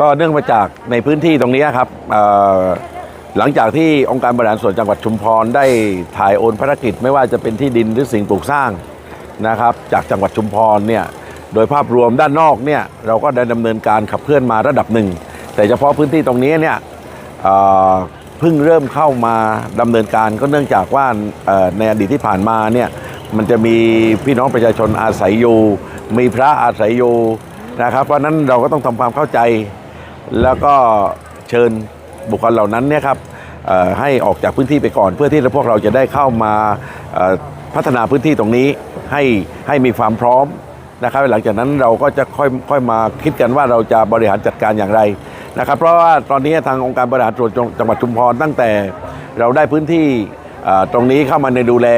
ก็เนื่องมาจากในพื้นที่ตรงนี้ครับหลังจากที่องค์การบริหารส่วนจังหวัดชุมพรได้ถ่ายโอนภารกิจไม่ว่าจะเป็นที่ดินหรือสิ่งปลูกสร้างนะครับ จากจังหวัดชุมพรเนี่ยโดยภาพรวมด้านนอกเนี่ยเราก็ได้ดำเนินการขับเคลื่อนมาระดับหนึ่ง แต่เฉพาะพื้นที่ตรงนี้เนี่ยเพิ่งเริ่มเข้ามาดำเนินการก็เนื่องจากว่าในอดีตที่ผ่านมาเนี่ยมันจะมีพี่น้องประชาชนอาศัยอยู่ มีพระอาศัยอยู่นะครับเพราะฉะนั้นเราก็ต้องทำความเข้าใจ แล้วก็เชิญบุคคลเหล่านั้นเนี่ยครับเอ่อให้ออกจากพื้นที่ไปก่อน เพื่อที่พวกเราจะได้เข้ามาเอ่อพัฒนาพื้นที่ตรงนี้ให้ให้มีความพร้อมนะครับหลังจากนั้นเราก็จะค่อยค่อยมาคิดกันว่าเราจะบริหารจัดการอย่างไรนะครับ เพราะว่าตอนนี้ทางองค์การบริหารส่วนจังหวัดชุมพรตั้งแต่เราได้พื้นที่เอ่อตรงนี้เข้ามาในดูแล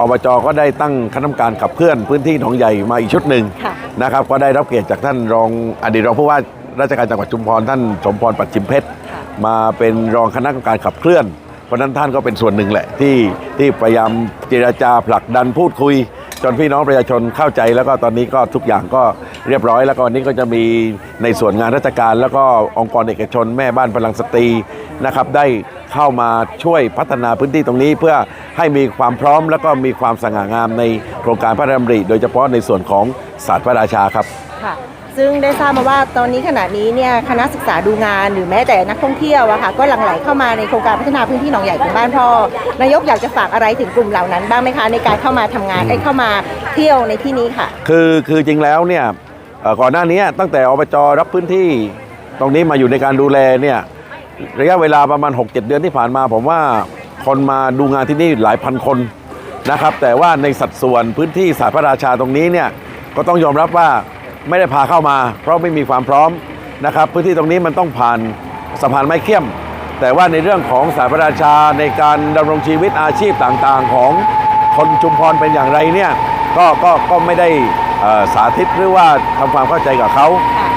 อบจก็ได้ตั้งคณะกรรมการขับเคลื่อนพื้นที่หนองใหญ่มาอีกชุดหนึ่งค่ะนะครับ ก็ได้รับเกียรติจากท่านรองอดีตรองผู้ว่า ราชการจังหวัดชุมพรท่านสมพรปัจฉิมเพชรค่ะมาเป็นรองคณะกรรมการขับเคลื่อน เพราะฉะนั้นท่านก็เป็นส่วนหนึ่งแหละที่ที่พยายามเจรจาผลักดันพูดคุย จนพี่น้องประชาชนเข้าใจแล้วก็ตอนนี้ก็ทุกอย่างก็เรียบร้อย แล้วก็วันนี้ก็จะมีในส่วนงานราชการ แล้วก็องค์กรเอกชน แม่บ้านพลังสตรีนะครับได้เข้ามาช่วยพัฒนาพื้นที่ตรงนี้ เพื่อให้มีความพร้อม แล้วก็มีความสง่างามในโครงการพระราชดำริโดยเฉพาะในส่วนของศาสตร์พระราชาครับค่ะ ซึ่งได้ทราบมาว่าตอนนี้ขณะนี้เนี่ยคณะศึกษาดูงานหรือแม้แต่นักท่องเที่ยวอะค่ะก็หลั่งไหลเข้ามาในโครงการพัฒนาพื้นที่หนองใหญ่ของบ้านพ่อนายกอยากจะฝากอะไรถึงกลุ่มเหล่านั้นบ้างไหมคะในการเข้ามาทำงานไอ้เข้ามาเที่ยวในที่นี้ค่ะ คือคือจริงแล้วเนี่ยเอ่อก่อนหน้านี้ตั้งแต่อบจรับพื้นที่ ตรงนี้มาอยู่ในการดูแลเนี่ยระยะเวลาประมาณ 6-7 เดือนที่ผ่านมา ผมว่าคนมาดูงานที่นี่หลายพันคนนะครับแต่ว่าในสัดส่วนพื้นที่สาธารณพระราชาตรงนี้เนี่ยก็ต้องยอมรับว่า ไม่ได้พาเข้ามา เพราะไม่มีความพร้อมนะครับพื้นที่ตรงนี้มันต้องผ่านสะพานไม้เขี้ยม แต่ว่าในเรื่องของสาธารณพระราชาในการดำรงชีวิตอาชีพต่างๆ ของคนชุมพรเป็นอย่างไรเนี่ยก็ก็ก็ไม่ได้สาธิตหรือว่าทำความเข้าใจกับเขา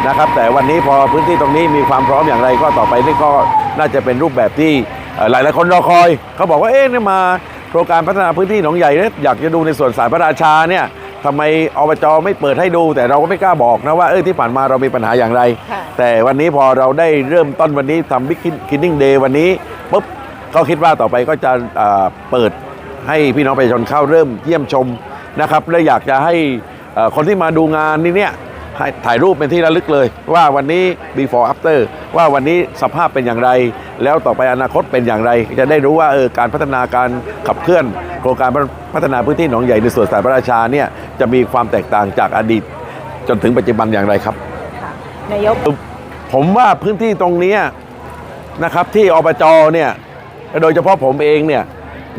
นะครับ แต่วันนี้พอพื้นที่ตรงนี้มีความพร้อมอย่างไร ก็ต่อไปนี่ก็น่าจะเป็นรูปแบบที่หลายหลายคนรอคอย เขาบอกว่าเอ๊ะนี่มาโครงการพัฒนาพื้นที่หนองใหญ่เนี่ยอยากจะดูในส่วนสายพระราชาเนี่ย ทำไมอบจไม่เปิดให้ดู แต่เราก็ไม่กล้าบอกนะว่าเออที่ผ่านมาเรามีปัญหาอย่างไรค่ะแต่วันนี้พอเราได้เริ่มต้นวันนี้ทำบิ๊กคินนิ่งเดย์วันนี้ปุ๊บก็คิดว่าต่อไปก็จะเอ่อเปิดให้พี่น้องประชาชนเข้าเริ่มเยี่ยมชมนะครับและอยากจะให้เอ่อคนที่มาดูงานนี้เนี่ยให้ถ่ายรูปเป็นที่ระลึกเลย ว่าวันนี้ before after ว่าวันนี้สภาพเป็นอย่างไร แล้วต่อไปอนาคตเป็นอย่างไร จะได้รู้ว่าเออการพัฒนาการขับเคลื่อน โครงการพัฒนาพื้นที่หนองใหญ่ในส่วนสายพระราชาเนี่ย จะมีความแตกต่างจากอดีต จนถึงปัจจุบันอย่างไรครับค่ะนายก ผมว่าพื้นที่ตรงเนี้ยนะครับที่อบจเนี่ยโดยเฉพาะผมเองเนี่ย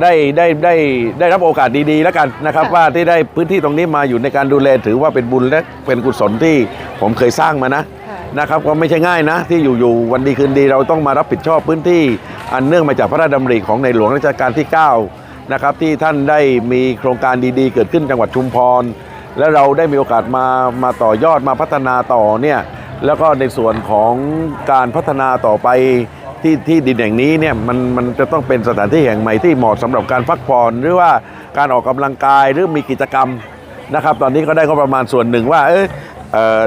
ได้ได้ได้ได้รับโอกาสดีๆแล้วกันนะครับค่ะว่าที่ได้พื้นที่ตรงนี้มาอยู่ในการดูแลถือว่าเป็นบุญและเป็นกุศลที่ผมเคยสร้างมานะค่ะนะครับก็ไม่ใช่ง่ายนะ ที่อยู่ๆวันดีคืนดีเราต้องมารับผิดชอบพื้นที่ อันเนื่องมาจากพระราชดำริของในหลวงรัชกาลที่ 9 นะครับที่ท่านได้มีโครงการดีๆ เกิดขึ้นจังหวัดชุมพร และเราได้มีโอกาสมามาต่อยอดมาพัฒนาต่อเนี่ยแล้วก็ในส่วนของการพัฒนาต่อไปที่ที่ดินแห่งนี้เนี่ยมันมันจะต้องเป็นสถานที่แห่งใหม่ที่เหมาะสำหรับการพักผ่อนหรือว่าการออกกำลังกายหรือมีกิจกรรมนะครับ ตอนนี้ก็ได้ก็ประมาณส่วนหนึ่งว่าเออเอ่อ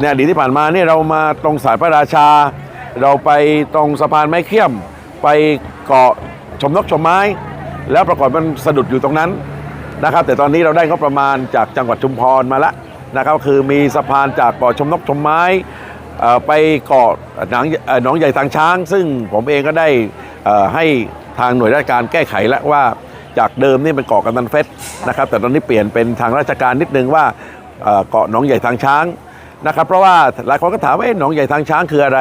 ในอดีตที่ผ่านมาเนี่ยเรามาตรงสายพระราชา เราไปตรงสะพานไม้เขี้ยม ไปเกาะชมนกชมไม้ แล้วปรากฏมันสะดุดอยู่ตรงนั้นนะครับ แต่ตอนนี้เราได้งบประมาณจากจังหวัดชุมพรมาแล้วนะครับคือมีสะพานจากเกาะชมนกชมไม้ไปเกาะหนองเอ่อหนองใหญ่ทางช้าง ซึ่งผมเองก็ได้ให้ทางหน่วยราชการแก้ไขแล้วว่าจากเดิมนี่เป็นเกาะกำนันเฟสนะครับ แต่ตอนนี้เปลี่ยนเป็นทางราชการนิดนึงว่าเกาะหนองใหญ่ทางช้างนะครับเพราะว่าหลายคนก็ถามว่าหนองใหญ่ทางช้างคืออะไร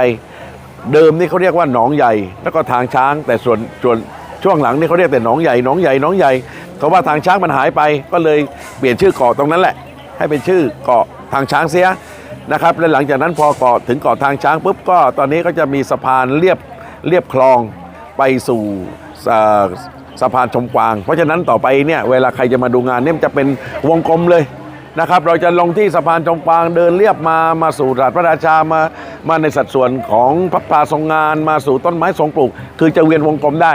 เดิมนี่เขาเรียกว่าหนองใหญ่แล้วก็ทางช้าง แต่ส่วนส่วน ช่วงหลังนี่เขาเรียกแต่หนองใหญ่หนองใหญ่หนองใหญ่เขาว่าทางช้างมันหายไปก็เลยเปลี่ยนชื่อเกาะตรงนั้นแหละ ให้เป็นชื่อเกาะทางช้างเสียนะครับและหลังจากนั้นพอเกาะถึงเกาะทางช้างปุ๊บก็ตอนนี้ก็จะมีสะพานเรียบเรียบคลองไปสู่สะพานชมกวาง เพราะฉะนั้นต่อไปเนี่ยเวลาใครจะมาดูงานเนี่ยจะเป็นวงกลมเลย นะครับ เราจะลงที่สะพานจงปางเดินเรียบมามาสู่ราชพระราชามามาในสัดส่วนของพระปราทรงงานมาสู่ต้นไม้ทรงปลูก คือจะเวียนวงกลมได้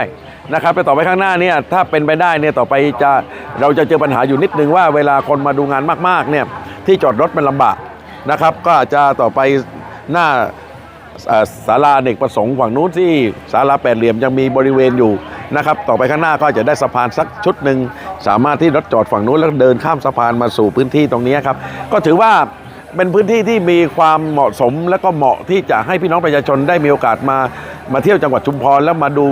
นะครับไปต่อไปข้างหน้าเนี่ยถ้าเป็นไปได้เนี่ยต่อไปจะเราจะเจอปัญหาอยู่นิดนึงว่าเวลาคนมาดูงานมากๆเนี่ยที่จอดรถมันลำบากนะครับก็อาจจะต่อไปหน้าศาลาเด็กประสงค์ฝั่งนู้นที่ศาลาแปดเหลี่ยมยังมีบริเวณอยู่ นะครับต่อไปข้างหน้าก็จะได้สะพานสักชุดหนึ่งสามารถที่รถจอดฝั่งนู้นแล้วเดินข้ามสะพานมาสู่พื้นที่ตรงนี้ครับก็ถือว่าเป็นพื้นที่ที่มีความเหมาะสมและก็เหมาะที่จะให้พี่น้องประชาชนได้มีโอกาสมามาเที่ยวจังหวัดชุมพรแล้วมาดู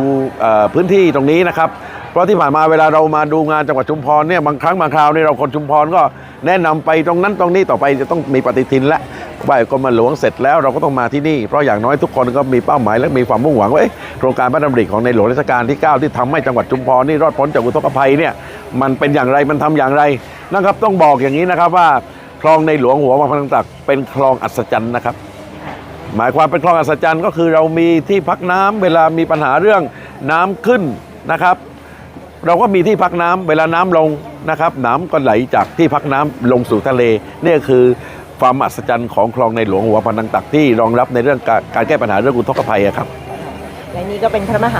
พื้นที่ตรงนี้นะครับเพราะที่ผ่านมาเวลาเรามาดูงานจังหวัดชุมพรเนี่ยบางครั้งบางคราวเนี่ยเราคนชุมพรก็แนะนำไปตรงนั้นตรงนี้ต่อไปจะต้องมีปฏิทินและ ไหว้กรมหลวงเสร็จแล้วเราก็ต้องมาที่นี่ เพราะอย่างน้อยทุกคนก็มีเป้าหมายและมีความมุ่งหวังว่าโครงการพระดำริของในหลวงรัชกาลที่ 9 ที่ทำให้จังหวัดชุมพรนี่รอดพ้นจากอุทกภัยเนี่ยมันเป็นอย่างไรมันทำอย่างไรนะครับต้องบอกอย่างนี้นะครับว่าคลองในหลวงหัววังพนังตักเป็นคลองอัศจรรย์นะครับ หมายความเป็นคลองอัศจรรย์ก็คือเรามีที่พักน้ำเวลามีปัญหาเรื่องน้ำขึ้นนะครับ เราก็มีที่พักน้ำเวลาน้ำลงนะครับ น้ำก็ไหลจากที่พักน้ำลงสู่ทะเลนี่คือ ความอัศจรรย์ของคลองในหลวงหัวพนังตักที่รองรับในเรื่องการแก้ปัญหาเรื่องอุทกภัยครับและนี่ก็เป็นพระมหา